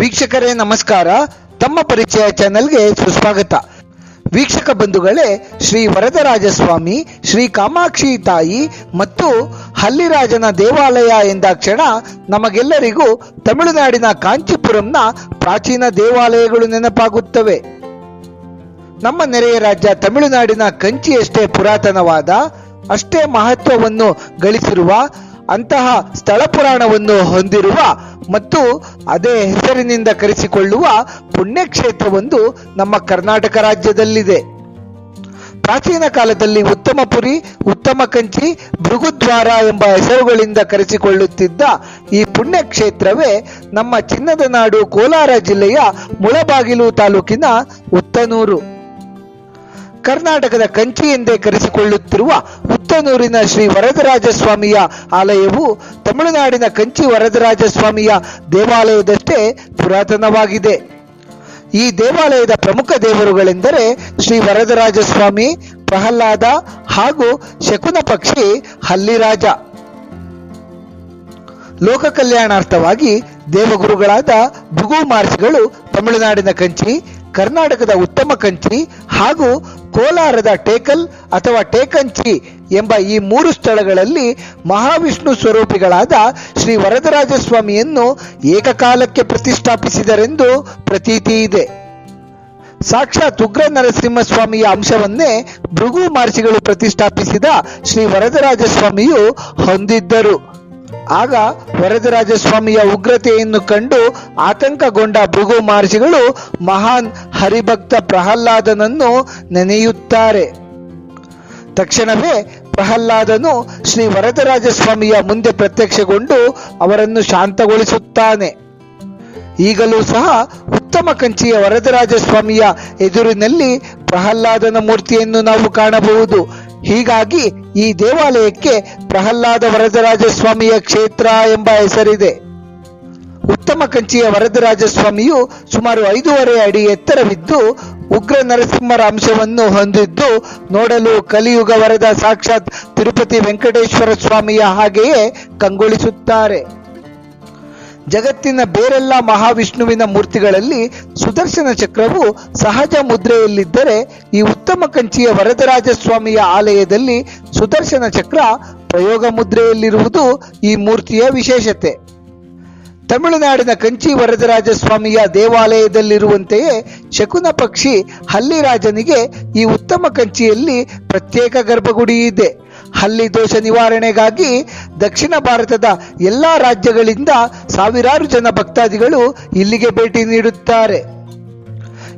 ವೀಕ್ಷಕರೇ, ನಮಸ್ಕಾರ. ತಮ್ಮ ಪರಿಚಯ ಚಾನೆಲ್ಗೆ ಸುಸ್ವಾಗತ. ವೀಕ್ಷಕ ಬಂಧುಗಳೇ, ಶ್ರೀ ವರದರಾಜಸ್ವಾಮಿ, ಶ್ರೀ ಕಾಮಾಕ್ಷಿ ತಾಯಿ ಮತ್ತು ಹಲ್ಲಿರಾಜನ ದೇವಾಲಯ ಎಂದಾಕ್ಷಣ ನಮಗೆಲ್ಲರಿಗೂ ತಮಿಳುನಾಡಿನ ಕಾಂಚೀಪುರಂನ ಪ್ರಾಚೀನ ದೇವಾಲಯಗಳು ನೆನಪಾಗುತ್ತವೆ. ನಮ್ಮ ನೆರೆಯ ರಾಜ್ಯ ತಮಿಳುನಾಡಿನ ಕಂಚಿಯಷ್ಟೇ ಪುರಾತನವಾದ, ಅಷ್ಟೇ ಮಹತ್ವವನ್ನು ಗಳಿಸಿರುವ ಅಂತಹ ಸ್ಥಳ ಪುರಾಣವನ್ನು ಹೊಂದಿರುವ ಮತ್ತು ಅದೇ ಹೆಸರಿನಿಂದ ಕರೆಸಿಕೊಳ್ಳುವ ಪುಣ್ಯಕ್ಷೇತ್ರವೊಂದು ನಮ್ಮ ಕರ್ನಾಟಕ ರಾಜ್ಯದಲ್ಲಿದೆ. ಪ್ರಾಚೀನ ಕಾಲದಲ್ಲಿ ಉತ್ತಮಪುರಿ, ಉತ್ತಮ ಕಂಚಿ, ಭೃಗುದ್ವಾರ ಎಂಬ ಹೆಸರುಗಳಿಂದ ಕರೆಸಿಕೊಳ್ಳುತ್ತಿದ್ದ ಈ ಪುಣ್ಯಕ್ಷೇತ್ರವೇ ನಮ್ಮ ಚಿನ್ನದ ನಾಡು ಕೋಲಾರ ಜಿಲ್ಲೆಯ ಮುಳಬಾಗಿಲು ತಾಲೂಕಿನ ಉತ್ತನೂರು. ಕರ್ನಾಟಕದ ಕಂಚಿ ಎಂದೇ ಕರೆಸಿಕೊಳ್ಳುತ್ತಿರುವ ಹುತ್ತನೂರಿನ ಶ್ರೀ ವರದರಾಜ ಸ್ವಾಮಿಯ ಆಲಯವು ತಮಿಳುನಾಡಿನ ಕಂಚಿ ವರದರಾಜ ಸ್ವಾಮಿಯ ದೇವಾಲಯದಷ್ಟೇ ಪುರಾತನವಾಗಿದೆ. ಈ ದೇವಾಲಯದ ಪ್ರಮುಖ ದೇವರುಗಳೆಂದರೆ ಶ್ರೀ ವರದರಾಜ ಸ್ವಾಮಿ ಪ್ರಹ್ಲಾದ ಹಾಗೂ ಶಕುನ ಪಕ್ಷಿ ಹಲ್ಲಿರಾಜ. ಲೋಕ ಕಲ್ಯಾಣಾರ್ಥವಾಗಿ ದೇವಗುರುಗಳಾದ ಭೃಗು ಮಹರ್ಷಿಗಳು ತಮಿಳುನಾಡಿನ ಕಂಚಿ, ಕರ್ನಾಟಕದ ಉತ್ತಮ ಕಂಚಿ ಹಾಗೂ ಕೋಲಾರದ ಟೇಕಲ್ ಅಥವಾ ಟೇಕಂಚಿ ಎಂಬ ಈ ಮೂರು ಸ್ಥಳಗಳಲ್ಲಿ ಮಹಾವಿಷ್ಣು ಸ್ವರೂಪಿಗಳಾದ ಶ್ರೀ ವರದರಾಜ ಸ್ವಾಮಿಯನ್ನು ಏಕಕಾಲಕ್ಕೆ ಪ್ರತಿಷ್ಠಾಪಿಸಿದರೆಂದು ಪ್ರತೀತಿ ಇದೆ. ಸಾಕ್ಷಾತ್ ಉಗ್ರ ನರಸಿಂಹಸ್ವಾಮಿಯ ಅಂಶವನ್ನೇ ಭೃಗು ಮಹರ್ಷಿಗಳು ಪ್ರತಿಷ್ಠಾಪಿಸಿದ ಶ್ರೀ ವರದರಾಜ ಸ್ವಾಮಿಯು ಹೊಂದಿದ್ದರು. ಆಗ ವರದರಾಜಸ್ವಾಮಿಯ ಉಗ್ರತೆಯನ್ನು ಕಂಡು ಆತಂಕಗೊಂಡ ಭೃಗು ಮಹರ್ಷಿಗಳು ಮಹಾನ್ ಹರಿಭಕ್ತ ಪ್ರಹ್ಲಾದನನ್ನು ನೆನೆಯುತ್ತಾರೆ. ತಕ್ಷಣವೇ ಪ್ರಹ್ಲಾದನು ಶ್ರೀ ವರದರಾಜಸ್ವಾಮಿಯ ಮುಂದೆ ಪ್ರತ್ಯಕ್ಷಗೊಂಡು ಅವರನ್ನು ಶಾಂತಗೊಳಿಸುತ್ತಾನೆ. ಈಗಲೂ ಸಹ ಉತ್ತಮ ಕಂಚಿಯ ವರದರಾಜಸ್ವಾಮಿಯ ಎದುರಿನಲ್ಲಿ ಪ್ರಹ್ಲಾದನ ಮೂರ್ತಿಯನ್ನು ನಾವು ಕಾಣಬಹುದು. ಹೀಗಾಗಿ ಈ ದೇವಾಲಯಕ್ಕೆ ಪ್ರಹ್ಲಾದ ವರದರಾಜ ಸ್ವಾಮಿಯ ಕ್ಷೇತ್ರ ಎಂಬ ಹೆಸರಿದೆ. ಉತ್ತಮ ಕಂಚಿಯ ವರದರಾಜ ಸ್ವಾಮಿಯು ಸುಮಾರು ಐದೂವರೆ ಅಡಿ ಎತ್ತರವಿದ್ದು ಉಗ್ರ ನರಸಿಂಹರ ಅಂಶವನ್ನು ಹೊಂದಿದ್ದು ನೋಡಲು ಕಲಿಯುಗ ವರದ ಸಾಕ್ಷಾತ್ ತಿರುಪತಿ ವೆಂಕಟೇಶ್ವರ ಸ್ವಾಮಿಯ ಹಾಗೆಯೇ ಕಂಗೊಳಿಸುತ್ತಾರೆ. ಜಗತ್ತಿನ ಬೇರೆಲ್ಲ ಮಹಾವಿಷ್ಣುವಿನ ಮೂರ್ತಿಗಳಲ್ಲಿ ಸುದರ್ಶನ ಚಕ್ರವು ಸಹಜ ಮುದ್ರೆಯಲ್ಲಿದ್ದರೆ ಈ ಉತ್ತಮ ಕಂಚಿಯ ವರದರಾಜ ಸ್ವಾಮಿಯ ಆಲಯದಲ್ಲಿ ಸುದರ್ಶನ ಚಕ್ರ ಪ್ರಯೋಗ ಮುದ್ರೆಯಲ್ಲಿರುವುದು ಈ ಮೂರ್ತಿಯ ವಿಶೇಷತೆ. ತಮಿಳುನಾಡಿನ ಕಂಚಿ ವರದರಾಜ ಸ್ವಾಮಿಯ ದೇವಾಲಯದಲ್ಲಿರುವಂತೆಯೇ ಶಕುನ ಪಕ್ಷಿ ಹಲ್ಲಿರಾಜನಿಗೆ ಈ ಉತ್ತಮ ಕಂಚಿಯಲ್ಲಿ ಪ್ರತ್ಯೇಕ ಗರ್ಭಗುಡಿ ಇದೆ. ಹಲ್ಲಿ ದೋಷ ನಿವಾರಣೆಗಾಗಿ ದಕ್ಷಿಣ ಭಾರತದ ಎಲ್ಲ ರಾಜ್ಯಗಳಿಂದ ಸಾವಿರಾರು ಜನ ಭಕ್ತಾದಿಗಳು ಇಲ್ಲಿಗೆ ಭೇಟಿ ನೀಡುತ್ತಾರೆ.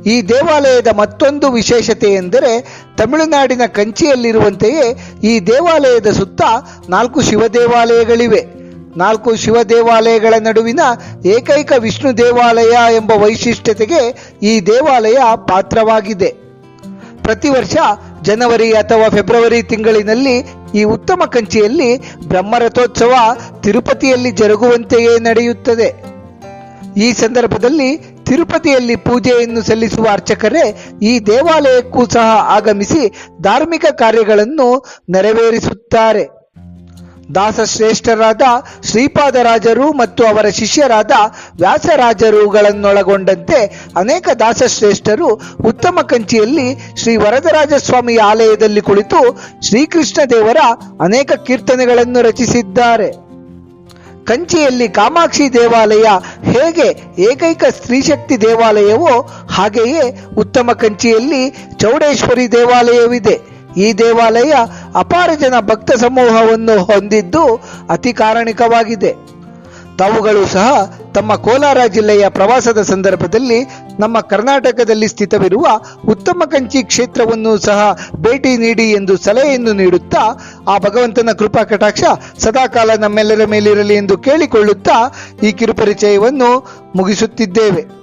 ಈ ದೇವಾಲಯದ ಮತ್ತೊಂದು ವಿಶೇಷತೆ ಎಂದರೆ ತಮಿಳುನಾಡಿನ ಕಂಚಿಯಲ್ಲಿರುವಂತೆಯೇ ಈ ದೇವಾಲಯದ ಸುತ್ತ ನಾಲ್ಕು ಶಿವ ದೇವಾಲಯಗಳಿವೆ ನಾಲ್ಕು ಶಿವ ದೇವಾಲಯಗಳ ನಡುವಿನ ಏಕೈಕ ವಿಷ್ಣು ದೇವಾಲಯ ಎಂಬ ವೈಶಿಷ್ಟ್ಯತೆಗೆ ಈ ದೇವಾಲಯ ಪಾತ್ರವಾಗಿದೆ. ಪ್ರತಿ ವರ್ಷ ಜನವರಿ ಅಥವಾ ಫೆಬ್ರವರಿ ತಿಂಗಳಿನಲ್ಲಿ ಈ ಉತ್ತಮ ಕಂಚಿಯಲ್ಲಿ ಬ್ರಹ್ಮರಥೋತ್ಸವ ತಿರುಪತಿಯಲ್ಲಿ ಜರುಗುವಂತೆಯೇ ನಡೆಯುತ್ತದೆ. ಈ ಸಂದರ್ಭದಲ್ಲಿ ತಿರುಪತಿಯಲ್ಲಿ ಪೂಜೆಯನ್ನು ಸಲ್ಲಿಸುವ ಅರ್ಚಕರೇ ಈ ದೇವಾಲಯಕ್ಕೂ ಸಹ ಆಗಮಿಸಿ ಧಾರ್ಮಿಕ ಕಾರ್ಯಗಳನ್ನು ನೆರವೇರಿಸುತ್ತಾರೆ. ದಾಸಶ್ರೇಷ್ಠರಾದ ಶ್ರೀಪಾದರಾಜರು ಮತ್ತು ಅವರ ಶಿಷ್ಯರಾದ ವ್ಯಾಸರಾಜರುಗಳನ್ನೊಳಗೊಂಡಂತೆ ಅನೇಕ ದಾಸಶ್ರೇಷ್ಠರು ಉತ್ತಮ ಕಂಚಿಯಲ್ಲಿ ಶ್ರೀ ವರದರಾಜ ಸ್ವಾಮಿಯ ಆಲಯದಲ್ಲಿ ಕುಳಿತು ಶ್ರೀಕೃಷ್ಣ ದೇವರ ಅನೇಕ ಕೀರ್ತನೆಗಳನ್ನು ರಚಿಸಿದ್ದಾರೆ. ಕಂಚಿಯಲ್ಲಿ ಕಾಮಾಕ್ಷಿ ದೇವಾಲಯ ಹೇಗೆ ಏಕೈಕ ಸ್ತ್ರೀಶಕ್ತಿ ದೇವಾಲಯವೋ ಹಾಗೆಯೇ ಉತ್ತಮ ಕಂಚಿಯಲ್ಲಿ ಚೌಡೇಶ್ವರಿ ದೇವಾಲಯವಿದೆ. ಈ ದೇವಾಲಯ ಅಪಾರ ಜನ ಭಕ್ತ ಸಮೂಹವನ್ನು ಹೊಂದಿದ್ದು ಅತಿ ಕಾರಣಿಕವಾಗಿದೆ. ತಾವುಗಳು ಸಹ ತಮ್ಮ ಕೋಲಾರ ಜಿಲ್ಲೆಯ ಪ್ರವಾಸದ ಸಂದರ್ಭದಲ್ಲಿ ನಮ್ಮ ಕರ್ನಾಟಕದಲ್ಲಿ ಸ್ಥಿತವಿರುವ ಉತ್ತಮ ಕಂಚಿ ಕ್ಷೇತ್ರವನ್ನು ಸಹ ಭೇಟಿ ನೀಡಿ ಎಂದು ಸಲಹೆಯನ್ನು ನೀಡುತ್ತಾ, ಆ ಭಗವಂತನ ಕೃಪಾ ಕಟಾಕ್ಷ ಸದಾಕಾಲ ನಮ್ಮೆಲ್ಲರ ಮೇಲಿರಲಿ ಎಂದು ಕೇಳಿಕೊಳ್ಳುತ್ತಾ ಈ ಕಿರುಪರಿಚಯವನ್ನು ಮುಗಿಸುತ್ತಿದ್ದೇವೆ.